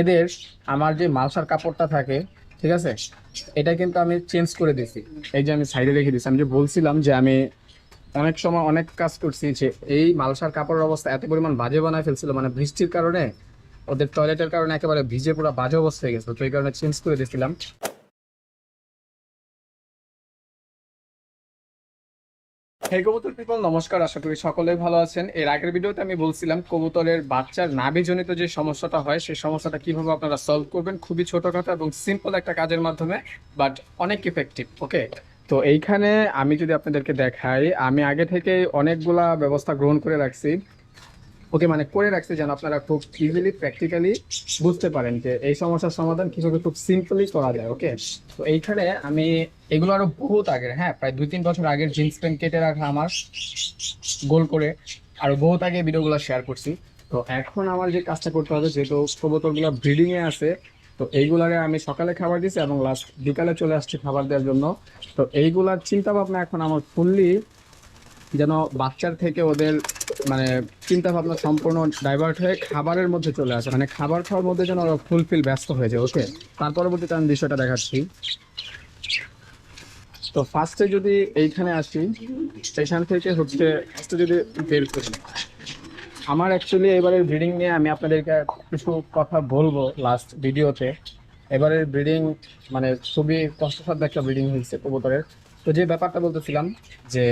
এদের আমার যে মালসার কাপড়টা থাকে, ঠিক আছে? এটা কিন্তু আমি চেঞ্জ করে দিছি। এই যে আমি সাইডে রেখে দিছি। আমি যে বলছিলাম যে আমি অনেক সময় অনেক কাজ করছি যে এই মালসার কাপড়ের অবস্থা এত পরিমাণ বাজে বানায় ফেলছিল মানে বৃষ্টির কারণে, ওদের টয়লেটের কারণে একেবারে ভিজে পুরো বাজে অবস্থা হয়ে গেছে তো এই কারণে চেঞ্জ করে দিয়েছিলাম হে কবুতর পিপল নমস্কার, আশা করি সকলেই ভালো আছেন। এর আগের ভিডিওতে আমি বলছিলাম, কবুতরের বাচ্চার নাভিজনিত যে সমস্যাটা হয়, সেই সমস্যাটা কীভাবে আপনারা সলভ করবেন? খুবই ছোটখাটো এবং সিম্পল একটা কাজের মাধ্যমে বাট অনেক ইফেক্টিভ ওকে তো এইখানে আমি যদি আপনাদেরকে দেখাই, আমি আগে থেকে অনেকগুলা ব্যবস্থা গ্রহণ করে রাখছি। ওকে মানে করে রাখছি যেন আপনারা খুব ইজিলি প্র্যাকটিক্যালি বুঝতে পারেন যে এই সমস্যার সমাধান কীভাবে খুব সিম্পলি করা যায় ওকে তো এইখানে আমি এগুলো আরও বহুত আগের হ্যাঁ প্রায় দুই তিন বছর আগের জিন্স প্যান্ট কেটে রাখা আমার, গোল করে, আরও বহুত আগে ভিডিওগুলো শেয়ার করছি। তো এখন আমার যে কাজটা করতে হবে, যেহেতু কবুতরগুলো ব্রিডিং এ আছে, তো এইগুলারে আমি সকালে খাবার দিছি এবং লাস্ট বিকালে চলে আসছি খাবার দেওয়ার জন্য। তো এইগুলার চিন্তা ভাবনা এখন আমার ফুললি যেন বাচ্চার থেকে ওদের মানে চিন্তা ভাবনা সম্পূর্ণ ডাইভার্ট হয়ে খাবারের মধ্যে চলে আসে। মানে খাবার খাওয়ার মধ্যে যেন ফুলফিল ব্যস্ত হয়ে যায় ওকে তার পরবর্তীতে আমি বিষয়টা দেখাচ্ছি। তো ফার্স্টে যদি এইখানে আসি স্টেশন থেকে হচ্ছে ফার্স্টে যদি বের করি। আমার অ্যাকচুয়ালি এবারের ব্রিডিং নিয়ে আমি আপনাদেরকে কিছু কথা বলব লাস্ট ভিডিওতে এবারের ব্রিডিং মানে খুবই কষ্টসাধ্য একটা ব্রিডিং হয়েছে কবুতরের। তো যে ব্যাপারটা বলতেছিলাম যে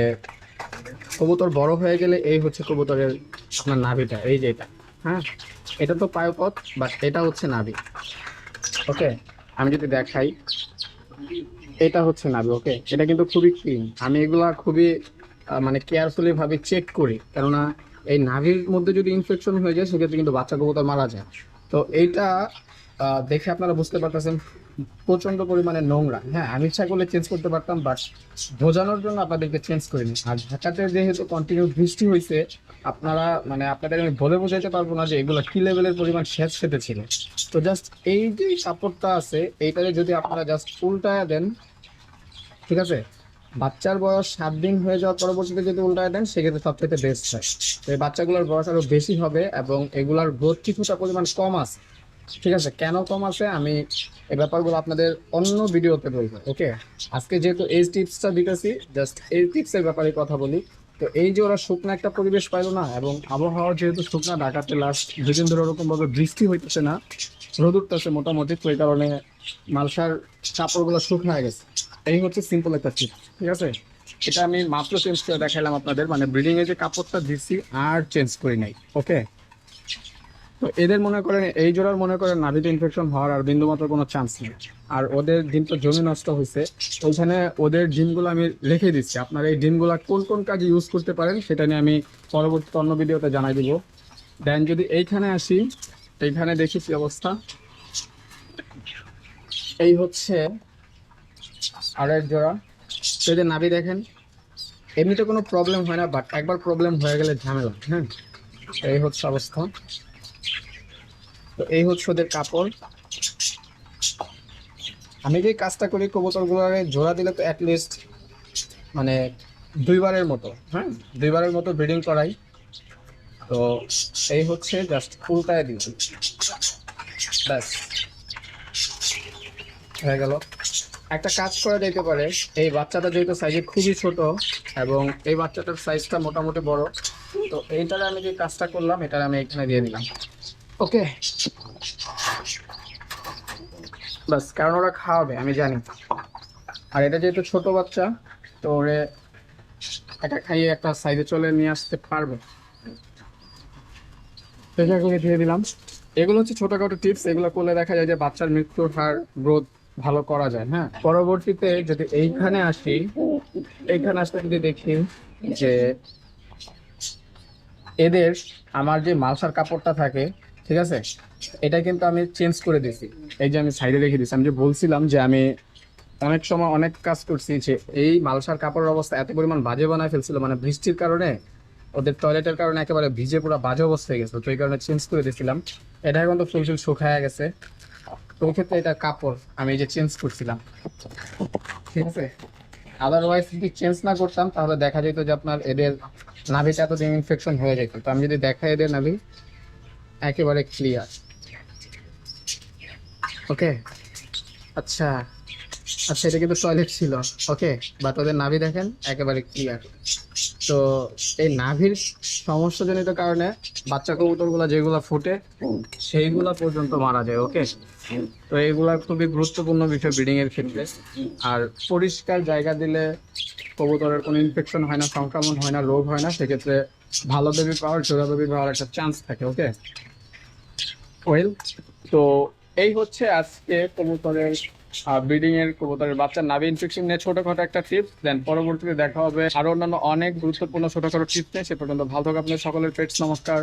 কবুতর বড় হয়ে গেলে এই হচ্ছে কবুতরের আপনার নাভিটা, এই যে এটা। হ্যাঁ এটা তো পায়পথ বাট এটা হচ্ছে নাভি। ওকে আমি যদি দেখাই, এটা হচ্ছে নাভি ওকে এটা কিন্তু খুবই ক্লিন আমি এগুলা খুবই মানে কেয়ারফুলি ভাবে চেক করি, কেননা এই নাভির মধ্যে যদি ইনফেকশন হয়ে যায়, সেক্ষেত্রে কিন্তু বাচ্চা কবুতর মারা যায়। তো এইটা দেখে আপনারা বুঝতে পারতেছেন প্রচণ্ড পরিমাণে নোংরা। হ্যাঁ আমি ইচ্ছা করলে চেঞ্জ করতে পারতাম বাট বোঝানোর জন্য আপনাদেরকে চেঞ্জ করিনি। আর ঢাকাতে যেহেতু কন্টিনিউ বৃষ্টি হয়েছে আপনারা মানে আপনাদের আমি বলে বোঝাইতে পারব না যে এগুলো কি লেভেলের পরিমাণ সেচ খেতে ছিল তো জাস্ট এই যে কাপড়টা আছে এইটারে যদি আপনারা জাস্ট উল্টায় দেন, ঠিক আছে? বাচ্চার বয়স সাত দিন হয়ে যাওয়ার পরবর্তীতে যদি উল্টায় দেন, সেক্ষেত্রে সবচেয়ে বেস্ট হয়। তো এই বাচ্চাগুলোর বয়স আরও বেশি হবে এবং এগুলার গ্রোথ কিছুটা পরিমাণ কম আছে। ঠিক আছে? কেন কম আছে? আমি এই ব্যাপারগুলো আপনাদের অন্য ভিডিওতে বলব, ওকে? আজকে যেহেতু এই টিপসটা দিতেছি জাস্ট এই টিপসের ব্যাপারে কথা বলি। তো এই যে ওরা শুকনো একটা পরিবেশ পাইলো না, এবং আবহাওয়া যেহেতু শুকনা, ঢাকাতে লাস্ট দুদিন ধরে ওরকমভাবে বৃষ্টি হইতেছে না, রোদ উঠতেছে মোটামুটি, তো এই কারণে মালসার কাপড়গুলো শুকনো হয়ে গেছে। এই হচ্ছে সিম্পল একটা টিপ ঠিক আছে? এটা আমি মাত্র চেঞ্জ করে দেখাইলাম আপনাদের মানে ব্রিডিং এ যে কাপড়টা দিচ্ছি আর চেঞ্জ করি নাই, ওকে? তো এদের মনে করেন, এই জোড়ার মনে করেন নাভিতে ইনফেকশন হওয়ার আর বিন্দুমাত্র কোনো চান্স নেই। আর ওদের ডিম তো জমি নষ্ট হয়েছে ওইখানে ওদের ডিমগুলো আমি লিখে দিচ্ছি। আপনারা এই ডিমগুলো কোন কোন কাজে ইউজ করতে পারেন, সেটা নিয়ে আমি পরবর্তী অন্য ভিডিওতে জানাই দিব। দেন যদি এইখানে আসি এইখানে দেখি কি অবস্থা। এই হচ্ছে আর এক জোড়া। এদের নাভি দেখেন, এমনিতে কোনো প্রবলেম হয় না বাট একবার প্রবলেম হয়ে গেলে ঝামেলা হ্যাঁ? এই হচ্ছে অবস্থা। এই হচ্ছে ওদের কাপড়। আমি যে কাজটা করি কবুতরগুলোরে জোড়া দিলে তো অ্যাটলিস্ট মানে দুইবারের মতো হ্যাঁ দুইবারের মতো ব্রিডিং করাই। তো এই হচ্ছে জাস্ট উল্টায় দিই। ব্যাস। হয়ে গেল। একটা কাজ করা যেতে পারে, এই বাচ্চাটা যেহেতু সাইজে খুবই ছোট এবং এই বাচ্চাটার সাইজটা মোটামুটি বড়, তো এইটারে আমি যে কাজটা করলাম, এটারে আমি এখানে দিয়ে দিলাম। ওকে। বাস, কারণ ওরা খাওয়াবে, আমি জানি। আর এটা যেহেতু ছোট বাচ্চা, তো ওরে এটা খাইয়ে একটা সাইজে চলে নিয়ে আসতে পারবে। করে দিয়ে দিলাম। এগুলো হচ্ছে ছোটখাটো টিপস এগুলো করলে দেখা যায় যে বাচ্চার মৃত্যুর হার গ্রোথ ভালো করা যায় হ্যাঁ? পরবর্তীতে যদি এইখানে আসি, এইখানে আসতে যদি দেখি যে এদের আমার যে মালসার কাপড়টা থাকে ঠিক আছে? এটা কিন্তু আমি চেঞ্জ করে দিছি। এই যে আমি সাইডে রেখে দিছি। আমি যে বলছিলাম যে আমি অনেক সময় অনেক কাজ করছি যে এই মালসার কাপড়ের অবস্থা এত পরিমাণ বাজে বানায় ফেলছিল মানে বৃষ্টির কারণে, ওদের টয়লেটের কারণে একেবারে ভিজে পুরো বাজে অবস্থা হয়ে গেছে তো এই কারণে চেঞ্জ করে দিয়েছিলাম এটা এখন তো ফুলফিল শুকায় গেছে। তো ক্ষেত্রে এটা কাপড় আমি এই যে চেঞ্জ করছিলাম। ঠিক আছে? আদারওয়াইজ যদি চেঞ্জ না করতাম, তাহলে দেখা যেত যে আপনার এদের নাভিটা এতদিন ইনফেকশন হয়ে যেত। তো আমি যদি দেখাই এদের নাভি একেবারে ক্লিয়ার ওকে আচ্ছা আচ্ছা এটা কিন্তু টয়লেট ছিল। ওকে বা ওদের নাভি দেখেন, একেবারে ক্লিয়ার তো এই নাভির সমস্যাজনিত কারণে বাচ্চা কবুতরগুলো যেগুলো ফুটে, সেইগুলা পর্যন্ত মারা যায় ওকে তো এইগুলা খুবই গুরুত্বপূর্ণ বিষয় ব্রিডিংয়ের ক্ষেত্রে। আর পরিষ্কার জায়গা দিলে কবুতরের কোনো ইনফেকশন হয় না, সংক্রমণ হয় না, রোগ হয় না, সেক্ষেত্রে ভালো বেবি পাওয়ার জোড়া বেবি পাওয়ার একটা চান্স থাকে ওকে ওয়েল তো এই হচ্ছে আজকে কবুতরের ব্রিডিং এর কবুতরের বাচ্চার নাভি ইনফেকশন নিয়ে ছোটখাটো একটা টিপস দেন পরবর্তীতে দেখা হবে আরও অন্যান্য অনেক গুরুত্বপূর্ণ ছোটখাটো টিপস নিয়ে। সে পর্যন্ত ভালো থাকুন আপনাদের সকলের পেটস নমস্কার।